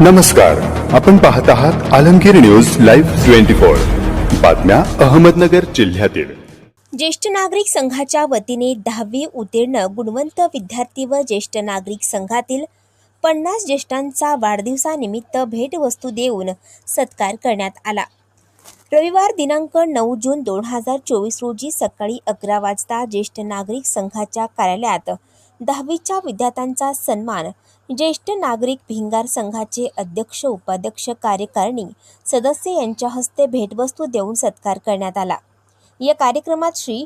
नमस्कार आपण पाहत आहात Alamgir news live twenty four. बातम्या अहमदनगर जिल्ह्यातील. ज्येष्ठ नागरिक संघाच्या वतीने दहावी उत्तीर्ण गुणवंत विद्यार्थी व ज्येष्ठ नागरिक संघातील पन्नास ज्येष्ठांचा वाढदिवसानिमित्त भेटवस्तू देऊन सत्कार करण्यात आला. रविवार दिनांक नऊ जून दोन हजार चोवीस रोजी सकाळी अकरा वाजता ज्येष्ठ नागरिक संघाच्या कार्यालयात दहावीच्या विद्यार्थ्यांचा सन्मान ज्येष्ठ नागरिक भिंगार संघाचे अध्यक्ष उपाध्यक्ष कार्यकारिणी सदस्य यांच्या हस्ते भेटवस्तू देऊन सत्कार करण्यात आला. या कार्यक्रमात श्री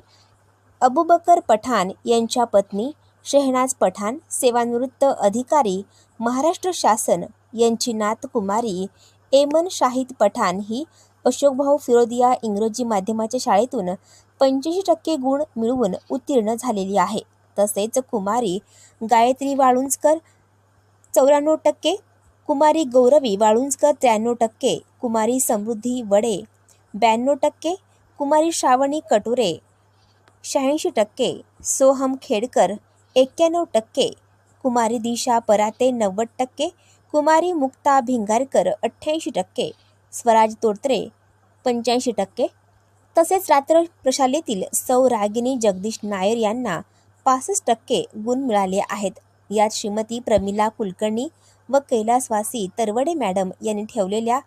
अबुबकर पठाण यांच्या पत्नी शेहनाज पठाण सेवानिवृत्त अधिकारी महाराष्ट्र शासन यांची नात कुमारी एमन शाहिद पठाण ही अशोकभाऊ फिरोदिया इंग्रजी माध्यमाच्या शाळेतून पंच्याऐंशी टक्के गुण मिळवून उत्तीर्ण झालेली आहे. तसेच कुमारी गायत्री वाळुंजकर चौऱ्याण्णव टक्के. कुमारी गौरवी वाळुंजकर त्र्याण्णव टक्के. कुमारी समृद्धी वडे ब्याण्णव टक्के. कुमारी श्रावणी कटुरे शहाऐंशी टक्के. सोहम खेडकर एक्क्याण्णव टक्के. कुमारी दिशा पराते नव्वद टक्के. कुमारी मुक्ता भिंगारकर अठ्ठ्याऐंशी टक्के. स्वराज तोडत्रे पंच्याऐंशी टक्के. तसेच रात्र प्रशालेतील सौ रागिनी जगदीश नायर यांना पासष्ट टक्के गुण मिळाले आहेत. यात श्रीमती प्रमिला कुलकर्णी व कैलासवासी तरवडे मॅडम यांनी ठेवलेल्या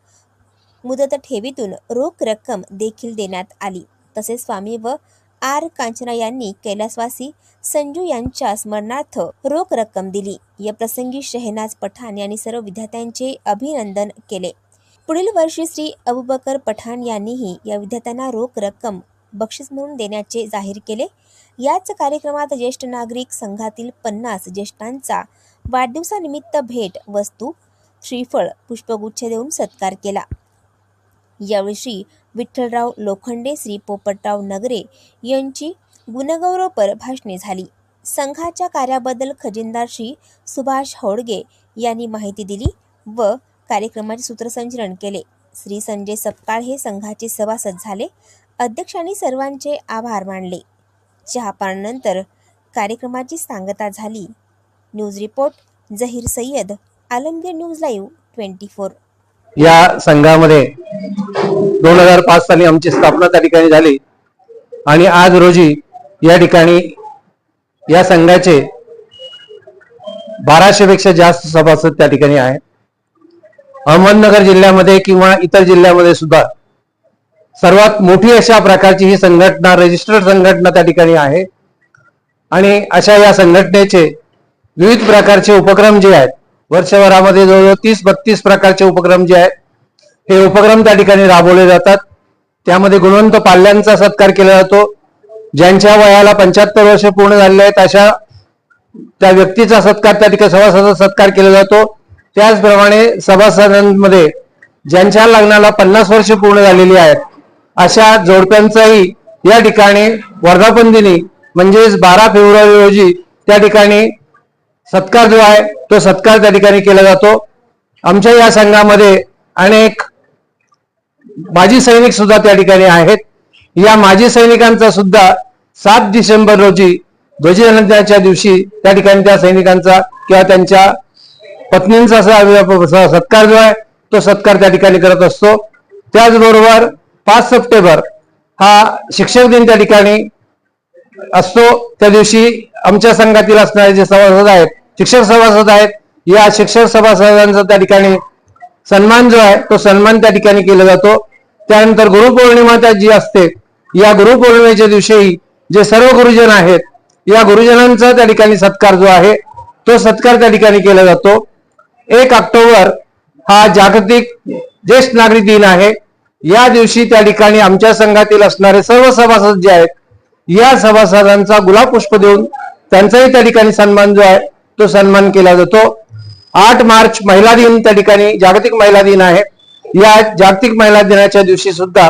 मुदत ठेवीतून रोख रक्कम देखील देण्यात आली. तसेच स्वामी व आर. कांचना यांनी कैलासवासी संजू यांच्या स्मरणार्थ रोख रक्कम दिली. या प्रसंगी शहनाज पठाण यांनी सर्व विद्यार्थ्यांचे अभिनंदन केले. पुढील वर्षी श्री अबुबकर पठाण यांनीही या विद्यार्थ्यांना रोख रक्कम बक्षीस म्हणून देण्याचे जाहीर केले. याच कार्यक्रमात ज्येष्ठ नागरिक संघातील पन्नास ज्येष्ठांचा वाढदिवसानिमित्त भेट वस्तू श्रीफळ पुष्पगुच्छ देऊन सत्कार केला. यावेळी श्री विठ्ठलराव लोखंडे श्री पोपटराव नगरे यांची गुणगौरवपर भाषणे झाली. संघाच्या कार्याबद्दल खजिनदार श्री सुभाष होडगे यांनी माहिती दिली व कार्यक्रमाचे सूत्रसंचलन केले. श्री संजय सपकाळ हे संघाचे सभासद झाले. अध्यक्षांनी सर्वांचे आभार मानले. चहापानानंतर कार्यक्रमाची सांगता झाली. News report Zaheer Sayyed Alamgir news live twenty four. या संघामध्ये दोन हजार पाच साली आमची स्थापना त्या ठिकाणी झाली. आणि आज रोजी या ठिकाणी या संघाचे बाराशे पेक्षा जास्त सभासद त्या ठिकाणी आहेत. अहमदनगर जिल्ह्यामध्ये किंवा इतर जिल्ह्यामध्ये सुद्धा सर्वात मोठी अशा प्रकारची ही संघटना रजिस्टर्ड संघटना त्या ठिकाणी आहे. आणि अशा या संघटनेचे विविध प्रकारचे उपक्रम जे आहेत वर्षभरामध्ये जवळजवळ तीस बत्तीस प्रकारचे उपक्रम जे आहेत हे उपक्रम त्या ठिकाणी राबवले जातात. त्यामध्ये गुणवंत पाल्यांचा सत्कार केला जातो. ज्यांच्या वयाला पंच्याहत्तर वर्ष पूर्ण झालेले आहेत अशा त्या व्यक्तीचा सत्कार त्या ठिकाणी सभासदाचा सत्कार केला जातो. त्याचप्रमाणे सभासदांमध्ये ज्यांच्या लग्नाला पन्नास वर्ष पूर्ण झालेली आहेत अशा जोडप्यांचाही या ठिकाणी वर्धापन दिनी म्हणजेच बारा फेब्रुवारी रोजी त्या ठिकाणी सत्कार जो आहे तो सत्कार त्या ठिकाणी केला जातो. आमच्या या संघामध्ये अनेक माजी सैनिक सुद्धा त्या ठिकाणी आहेत. या माजी सैनिकांचा सुद्धा सात डिसेंबर रोजी ध्वजवंदनाच्या दिवशी त्या ठिकाणी त्या सैनिकांचा किंवा त्यांच्या पत्नींचा सत्कार जो आहे तो सत्कार त्या ठिकाणी करत असतो. त्याचबरोबर पाच सप्टेंबर हा शिक्षक दिन त्या ठिकाणी असतो. त्या दिवशी आमच्या संघातील असणारे जे सभासद आहेत शिक्षक सभासद आहेत या शिक्षक सभासदांचा त्या ठिकाणी सन्मान जो आहे तो सन्मान त्या ठिकाणी केला जातो. त्यानंतर गुरुपौर्णिमा त्या जी असते या गुरुपौर्णिमेच्या दिवशी जे सर्व गुरुजन आहेत या गुरुजनांचा त्या ठिकाणी सत्कार जो आहे तो सत्कार त्या ठिकाणी केला जातो. एक ऑक्टोबर हा जागतिक ज्येष्ठ नागरिक दिन आहे. या दिवशी त्या ठिकाणी आमच्या संघातील असणारे सर्व सभासद जे आहेत या सभासदांचा गुलाब पुष्प देऊन त्यांचाही त्या ठिकाणी सन्मान जो आहे तो सन्मान केला जातो. आठ मार्च महिला दिन त्या ठिकाणी जागतिक महिला दिन आहे. या जागतिक महिला दिनाच्या दिवशी सुद्धा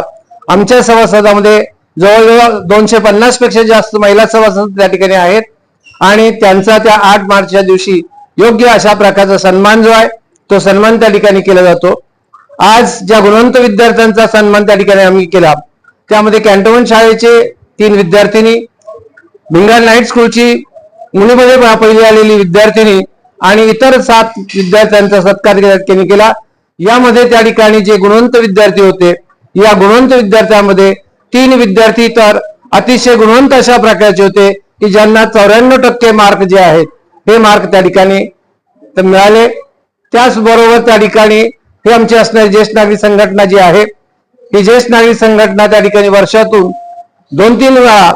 आमच्या सभासदामध्ये जवळजवळ दोनशे पन्नासपेक्षा जास्त महिला सभासद त्या ठिकाणी आहेत आणि त्यांचा त्या आठ मार्चच्या दिवशी योग्य अशा प्रकारचा सन्मान जो आहे तो सन्मान त्या ठिकाणी केला जातो. आज ज्या गुणवंत विद्यार्थ्यांचा सन्मान त्या ठिकाणी आम्ही केला. त्यामध्ये कॅन्टोन्मेंट शाळेचे तीन विद्यार्थिनी भिंगार नाईट स्कूलची मुलीमध्ये पहिली आलेली विद्यार्थिनी आणि इतर सात विद्यार्थ्यांचा सत्कार केला. यामध्ये त्या ठिकाणी जे गुणवंत विद्यार्थी होते या गुणवंत विद्यार्थ्यांमध्ये तीन विद्यार्थी तर अतिशय गुणवंत अशा प्रकारचे होते की ज्यांना चौऱ्याण्णव टक्के मार्क जे आहेत हे मार्क त्या ठिकाणी तर मिळाले. त्याचबरोबर त्या ठिकाणी हे आमची असणारी ज्येष्ठ नागरिक संघटना जी आहे ही ज्येष्ठ नागरिक संघटना त्या ठिकाणी वर्षातून दोन तीन वेळा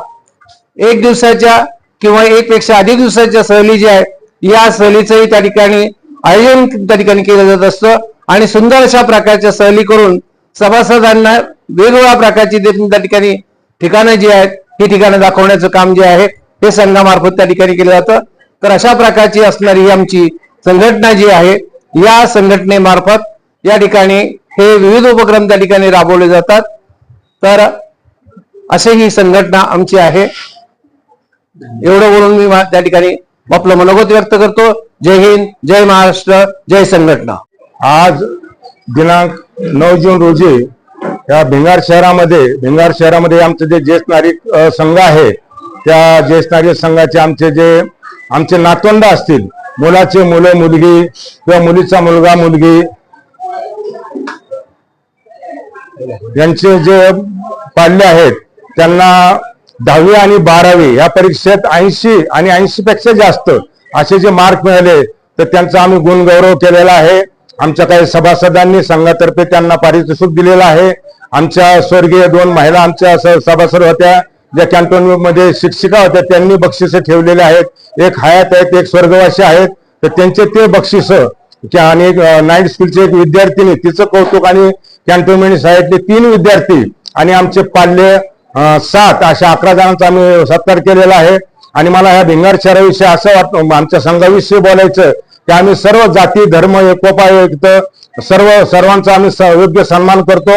एक दिवसाच्या किंवा एक पेक्षा अधिक दिवसाच्या सहली जी आहे या सहलीचंही त्या ठिकाणी आयोजन त्या ठिकाणी केलं जात असतं. आणि सुंदर अशा प्रकारच्या सहली करून सभासदांना वेगवेगळ्या प्रकारची त्या ठिकाणी ठिकाणं जी आहेत ही ठिकाणं दाखवण्याचं काम जे आहे हे संघामार्फत त्या ठिकाणी केलं जातं. तर अशा प्रकारची असणारी ही आमची संघटना जी आहे या संघटनेमार्फत या ठिकाणी हे विविध उपक्रम त्या ठिकाणी राबवले जातात. तर असे ही संघटना आमची आहे. एवढं बोलून मी त्या ठिकाणी आपलं मनोगत व्यक्त करतो. जय हिंद जय महाराष्ट्र जय संघटना. आज दिनांक नऊ जून रोजी या भिंगार शहरामध्ये भिंगार शहरामध्ये आमचे जे ज्येष्ठ नागरिक संघ आहे त्या ज्येष्ठ नागरिक संघाचे आमचे जे आमचे नातवंड असतील मुलाचे मुलं मुलगी किंवा मुलीचा मुलगा मुलगी यांचे जे पाडले आहेत त्यांना दहावी आणि बारावी या परीक्षेत ऐंशी आणि ऐंशी पेक्षा जास्त असे जे मार्क मिळाले तर त्यांचा आम्ही गुणगौरव केलेला आहे. आमच्या काही सभासदांनी संघातर्फे त्यांना पारितोषिक दिलेलं आहे. आमच्या स्वर्गीय दोन महिला आमच्या सभासद होत्या ज्या कॅन्टोन्मेंटमध्ये शिक्षिका होत्या त्यांनी बक्षिसं ठेवलेले आहेत. एक हयात आहेत एक स्वर्गवासी आहेत. तर त्यांचे ते बक्षिस आणि एक नाईट स्कूलची एक विद्यार्थिनी तिचं कौतुक आणि कॅन्टोन्मेंट शाळेतले तीन विद्यार्थी आणि आमचे पाल्य सात अशा अकरा जणांचा आम्ही सत्कार केलेला आहे. आणि मला ह्या भिंगार शहराविषयी असं वाटतं आमच्या संघाविषयी बोलायचं की आम्ही सर्व जाती धर्म एकोपायुक्त सर्व सर्वांचा आम्ही स- योग्य सन्मान करतो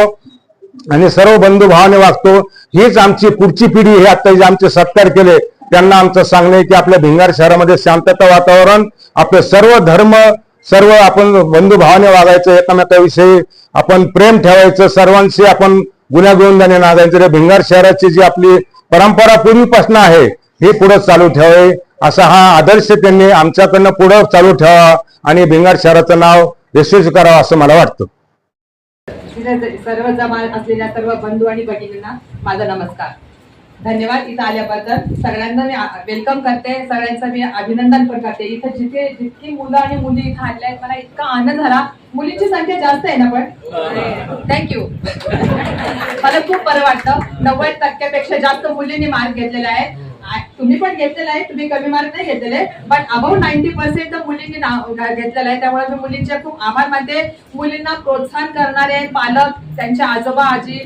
आणि सर्व बंधुभावाने वागतो. हीच आमची पुढची पिढी हे आता जे आमचे सत्कार केले त्यांना आमचं सांगणे की आपल्या भिंगार शहरामध्ये शांतता वातावरण आपले सर्व धर्म सर्व आपण बंधुभावाने वागायचं एकमेकाविषयी आपण प्रेम ठेवायचं सर्वांशी आपण गुन्ह्यागोविंदाने नागायचं रे. भिंगार शहराची जी आपली परंपरा पूर्वीपासून आहे हे पुढे चालू ठेवावी. असा हा आदर्श त्यांनी आमच्याकडनं पुढं चालू ठेवावा आणि भिंगार शहराचं नाव यशस्वी करावं असं मला वाटतं. सर्व जमा असलेल्या सर्व बंधू आणि भगिनींना माझा नमस्कार. धन्यवाद इथं आल्याबद्दल. सगळ्यांना मी वेलकम करते. सगळ्यांचं मी अभिनंदन पण करते. इथं जिथे जितकी मुलं आणि मुली इथं आल्या आहेत मला इतका आनंद झाला. मुलींची संख्या जास्त आहे ना पण? थँक्यू मला खूप बरं वाटतं. नव्वद टक्क्यापेक्षा जास्त मुलींनी मार्क घेतलेला आहे. तुम्ही पण घेतलेला आहे. तुम्ही कमी मार्क नाही घेतलेले. बट अबाउट नाईन्टी पर्सेंट मुलींनी नाव घेतलेलं आहे. त्यामुळे मी मुलींचे खूप आभार मानते. मुलींना प्रोत्साहन करणारे पालक त्यांच्या आजोबा आजी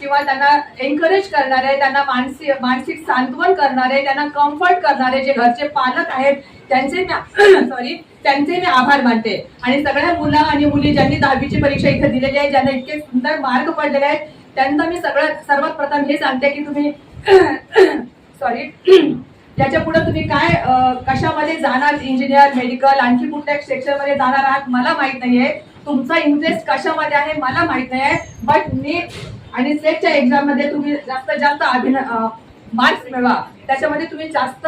किंवा त्यांना एनकरेज करणारे त्यांना मानसिक मानसिक सांत्वन करणारे त्यांना कम्फर्ट करणारे जे घरचे पालक आहेत त्यांचे सॉरी त्यांचे मी आभार मानते. आणि सगळ्या मुलं आणि मुली ज्यांनी दहावीची परीक्षा इथे दिलेली आहे ज्यांना इतके सुंदर मार्क पडलेले आहेत त्यांना मी सगळं सर्वात प्रथम हे सांगते की तुम्ही सॉरी याच्यापुढे तुम्ही काय कशामध्ये जाणार इंजिनियर मेडिकल आणखी कुठल्या सेक्शनमध्ये जाणार आहात मला माहीत नाहीये. तुमचा इंटरेस्ट कशामध्ये आहे मला माहीत नाही आहे बट मी आणि सेटच्या एक्झाममध्ये तुम्ही जास्तीत जास्त अभिन मार्क्स मिळवा. त्याच्यामध्ये तुम्ही जास्त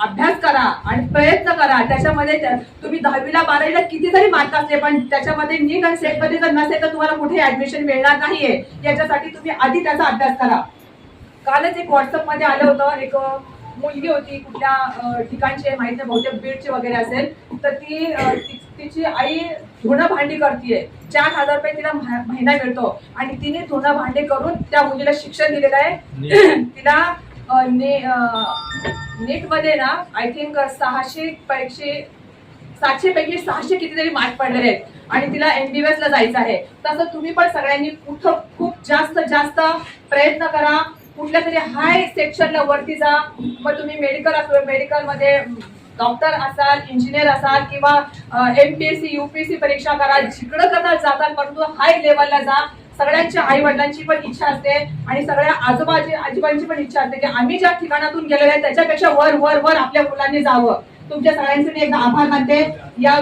अभ्यास करा आणि प्रयत्न करा. त्याच्यामध्ये त्या- तुम्ही दहावीला बारावीला किती जरी मार्क असले पण त्याच्यामध्ये नीट आणि सेटमध्ये जर नसेल तर तुम्हाला कुठे ऍडमिशन मिळणार नाहीये. याच्यासाठी तुम्ही आधी त्याचा अभ्यास करा. कालच एक व्हॉट्सअपमध्ये आलं होतं. एक मुलगी होती. कुठल्या ठिकाणची आहे बहुतेक बीडची वगैरे असेल. तर ती तिची आई धुणं भांडी करतीये. चार हजार रुपये तिला मह- महिना मिळतो. आणि तिने धुणं भांडी करून त्या मुलीला शिक्षण दिलेलं आहे. तिला नीटमध्ये ना आय थिंक सहाशे पैकी सातशे पैकी सहाशे कितीतरी मार्क पडलेले आहेत. आणि तिला एमबीबीएस ला जायचं आहे. तसं तुम्ही पण सगळ्यांनी कुठं खूप जास्त जास्त प्रयत्न करा. कुठल्या तरी हाय सेक्शनला वरती जा. मग तुम्ही मेडिकल असो मेडिकलमध्ये डॉक्टर असाल इंजिनियर असाल किंवा M P S C UPSC परीक्षा करा जिकडं कदा जातात परंतु हाय लेवलला जा. सगळ्यांच्या आई वडिलांची पण इच्छा असते आणि सगळ्या आजोबाजी आजोबांची पण इच्छा असते की आम्ही ज्या ठिकाणातून गेलेलो आहे त्याच्यापेक्षा वर वर वर आपल्या मुलांनी जावं. तुमच्या सगळ्यांचे मी एकदा आभार मानते. या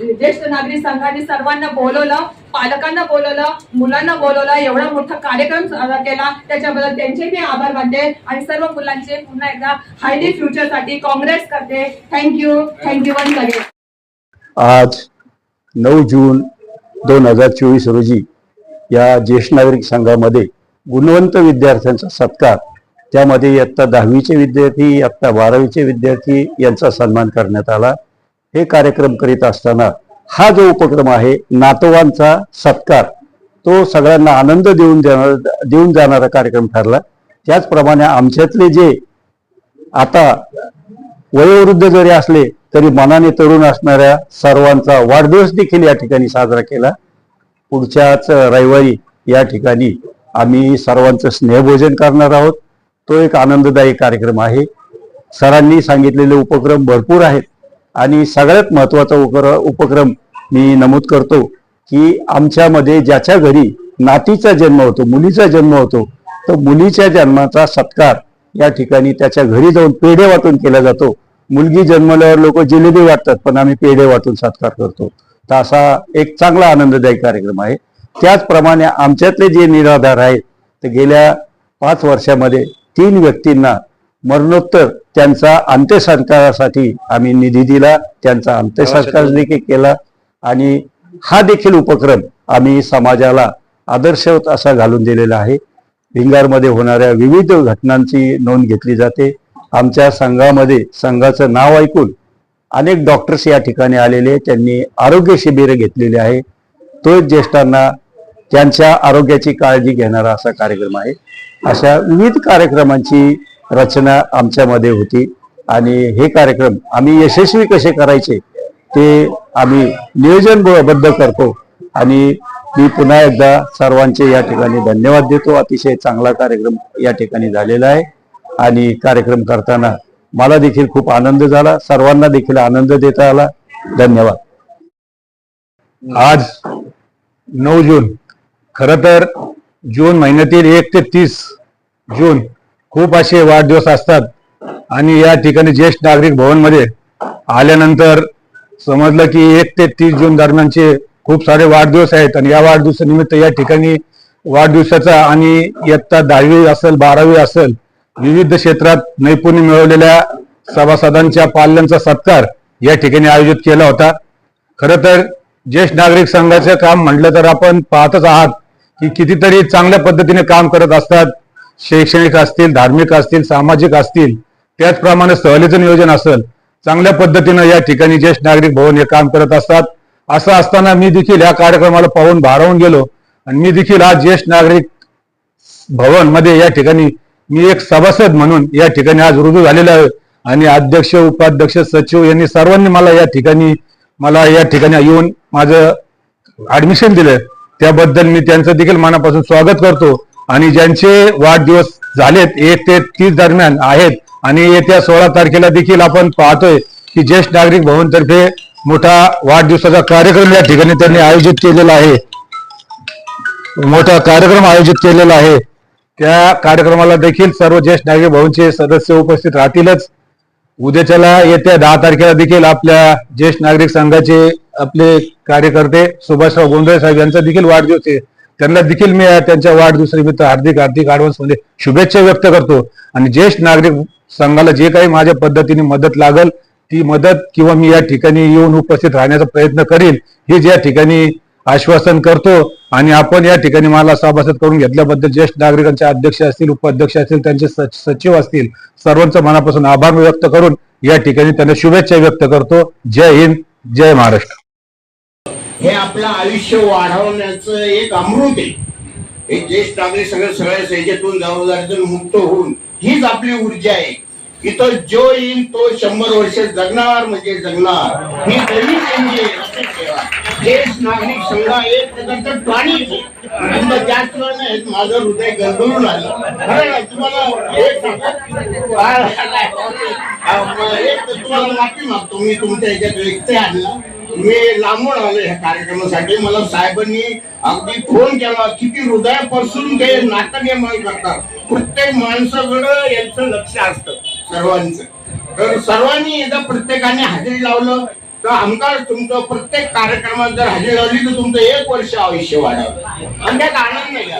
ज्येष्ठ नागरिक संघाने सर्वांना बोलवलं. पालकांना बोलवलं मुलांना बोलवलं एवढा मोठा कार्यक्रम साजरा केला. त्याच्याबद्दल त्यांचे मी आभार मानते. आणि सर्व मुलांचे पुन्हा एकदा हायली फ्युचरसाठी काँग्रेस करते. थँक्यू थँक्यू वन अगेन आज नऊ जून दोन हजार चोवीस रोजी या ज्येष्ठ नागरिक संघामध्ये गुणवंत विद्यार्थ्यांचा सत्कार त्यामध्ये इयत्ता दहावीचे विद्यार्थी इयत्ता बारावीचे विद्यार्थी यांचा सन्मान करण्यात आला. हे कार्यक्रम करीत असताना हा जो उपक्रम आहे नातवांचा सत्कार तो सगळ्यांना आनंद देऊन देणार देऊन जाणारा कार्यक्रम ठरला. त्याचप्रमाणे आमच्यातले जे आता वयोवृद्ध जरी असले तरी मनाने तरुण असणाऱ्या सर्वांचा वाढदिवस देखील या ठिकाणी साजरा केला. पुढच्याच रविवारी या ठिकाणी आम्ही सर्वांचं स्नेहभोजन करणार आहोत. तो एक आनंददायी कार्यक्रम आहे. सरांनी सांगितलेले उपक्रम भरपूर आहेत. आणि सगळ्यात महत्त्वाचा उपक्र उपक्रम मी नमूद करतो की आमच्यामध्ये ज्याच्या घरी नातीचा जन्म होतो मुलीचा जन्म होतो तर मुलीच्या जन्माचा सत्कार या ठिकाणी त्याच्या घरी जाऊन पेढे वाटून केला जातो. मुलगी जन्मल्यावर लोक जिलेबी वाटतात पण आम्ही पेढे वाटून सत्कार करतो. तर असा एक चांगला आनंददायी कार्यक्रम आहे. त्याचप्रमाणे आमच्यातले जे निराधार आहेत ते गेल्या पाच वर्षामध्ये तीन व्यक्तींना मरणोत्तर त्यांचा अंत्यसंस्कारासाठी आम्ही निधी दिला त्यांचा अंत्यसंस्कार देखील केला आणि हा देखील उपक्रम आम्ही समाजाला आदर्शवत असा घालून दिलेला आहे. भिंगारमध्ये होणाऱ्या विविध घटनांची नोंद घेतली जाते. आमच्या संघामध्ये संघाचं नाव ऐकून अनेक डॉक्टर्स या ठिकाणी आलेले त्यांनी आरोग्य शिबिर घेतलेले आहे. तो ज्येष्ठांना त्यांच्या आरोग्याची काळजी घेणारा असा कार्यक्रम आहे. अशा विविध कार्यक्रमांची रचना आमच्यामध्ये होती. आणि हे कार्यक्रम आम्ही यशस्वी कसे करायचे ते आम्ही नियोजनबद्ध करतो. आणि मी पुन्हा एकदा सर्वांचे या ठिकाणी धन्यवाद देतो. अतिशय चांगला कार्यक्रम या ठिकाणी झालेला आहे. आणि कार्यक्रम करताना मला देखील खूप आनंद झाला. सर्वांना देखील आनंद देता आला. धन्यवाद. आज नऊ जून. खर तर जून महिन्यातील एक ते तीस जून खूप असे वाढदिवस असतात. आणि या ठिकाणी ज्येष्ठ नागरिक भवनमध्ये आल्यानंतर समजलं की एक ते तीस जून दरम्यानचे खूप सारे वाढदिवस आहेत. आणि या वाढदिवसानिमित्त या ठिकाणी वाढदिवसाचा आणि इयत्ता दहावी असेल बारावी असेल विविध क्षेत्रात नैपुण्य मिळवलेल्या सभासदांच्या पाल्यांचा सत्कार या ठिकाणी आयोजित केला होता. खरं तर ज्येष्ठ नागरिक संघाचं काम म्हटलं तर आपण पाहतच आहात की कितीतरी चांगल्या पद्धतीने काम करत असतात. शैक्षणिक असतील धार्मिक असतील सामाजिक असतील त्याचप्रमाणे सहलीचं नियोजन असेल चांगल्या पद्धतीनं या ठिकाणी ज्येष्ठ नागरिक भवन हे काम करत असतात. असं असताना मी देखील या कार्यक्रमाला पाहून भारावून गेलो आणि मी देखील आज ज्येष्ठ नागरिक भवनमध्ये या ठिकाणी मी एक सभासद म्हणून या ठिकाणी आज रुजू झालेला आहे. आणि अध्यक्ष उपाध्यक्ष सचिव यांनी सर्वांनी मला या ठिकाणी मला या ठिकाणी येऊन माझं ऍडमिशन दिलं त्याबद्दल मी त्यांचं देखील मनापासून स्वागत करतो. आणि ज्यांचे वाढदिवस झालेत एक ते तीस दरम्यान आहेत आणि येत्या सोळा तारखेला देखील आपण पाहतोय की ज्येष्ठ नागरिक भवनतर्फे मोठा वाढदिवसाचा कार्यक्रम या ठिकाणी त्यांनी आयोजित केलेला आहे. मोठा कार्यक्रम आयोजित केलेला आहे. त्या कार्यक्रमाला देखील सर्व ज्येष्ठ नागरिक भवनचे सदस्य उपस्थित राहतीलच. उद्याच्याला येत्या दहा तारखेला देखील आपल्या ज्येष्ठ नागरिक संघाचे आपले कार्यकर्ते सुभाषराव गोंधळे साहेब यांचा देखील वाढदिवस आहे. त्यांना देखील मी त्यांच्या वाढदिवसानिमित्त हार्दिक हार्दिक ऍडव्हान्समध्ये शुभेच्छा व्यक्त करतो. आणि ज्येष्ठ नागरिक संघाला जे काही माझ्या पद्धतीने मदत लागल ती मदत किंवा मी या ठिकाणी येऊन उपस्थित राहण्याचा प्रयत्न करीन हे ज्या ठिकाणी आश्वासन करतो आणि आपण या ठिकाणी मला सभासद करून घेतल्याबद्दल ज्येष्ठ नागरिकांचे अध्यक्ष असतील उपाध्यक्ष असतील त्यांचे सचिव असतील सर्वांचं मनापासून आभार व्यक्त करून या ठिकाणी त्यांना शुभेच्छा व्यक्त करतो. जय हिंद जय महाराष्ट्र. हे आपलं आयुष्य वाढवण्याचं एक अमृत आहे. हे ज्येष्ठ नागरिक सगळं सगळ्या याच्यातून जबाबदारीतून मुक्त होऊन हीच आपली ऊर्जा आहे. इथं जो येईल तो शंभर वर्ष जगणार म्हणजे जगणार. ही दैवी देणगी ज्येष्ठ नागरिक संघ एक प्रकारचं प्राणी आहे. कुटुंब जास्त वेळ माझं हृदय गरगरून आलं. खरं ना तुम्हाला एक एक तुम्हाला माफी मागतो मी तुमच्या याच्यात व्यक्ती आणला. मी लांबून आलो ह्या कार्यक्रमासाठी. मला साहेबांनी अगदी फोन केला. किती हृदयापासून ते नाटक निर्माण करतात. प्रत्येक माणसाकडं यांचं लक्ष असतं सर्वांचं. तर सर्वांनी एकदा प्रत्येकाने हजेरी लावलं. तर आमदार तुमचं प्रत्येक कार्यक्रमात जर हजेरी लावली तर तुमचं एक वर्ष आयुष्य वाढावं आणि त्यात आनंद नाही